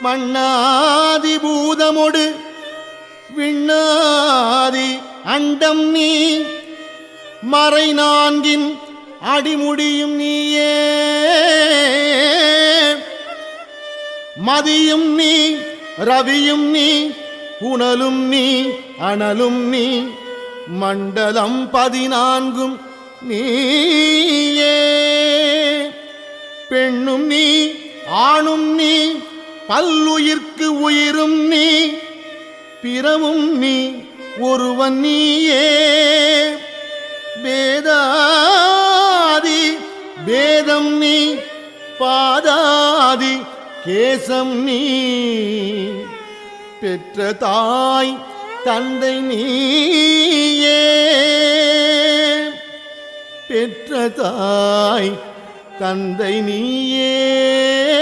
மண்ணாதி பூதமொடு விண்ணாதி அண்டம் நீ. மறை நான்கின் அடிமுடியும் நீயே. மதியும் நீ ரவியும் நீ புனலும் நீ அனலும் நீ மண்டலம் பதினான்கும் நீயே. பெண்ணும் நீ ஆணும் நீ பல்லுயிர்க்கு உயிரும் நீ பிறவும் நீ ஒருவன் நீயே. வேதாதி வேதம் நீ பாதாதி கேசம் நீ. பெற்ற தாய் தந்தை நீயே. பெற்ற தாய் தந்தை நீயே.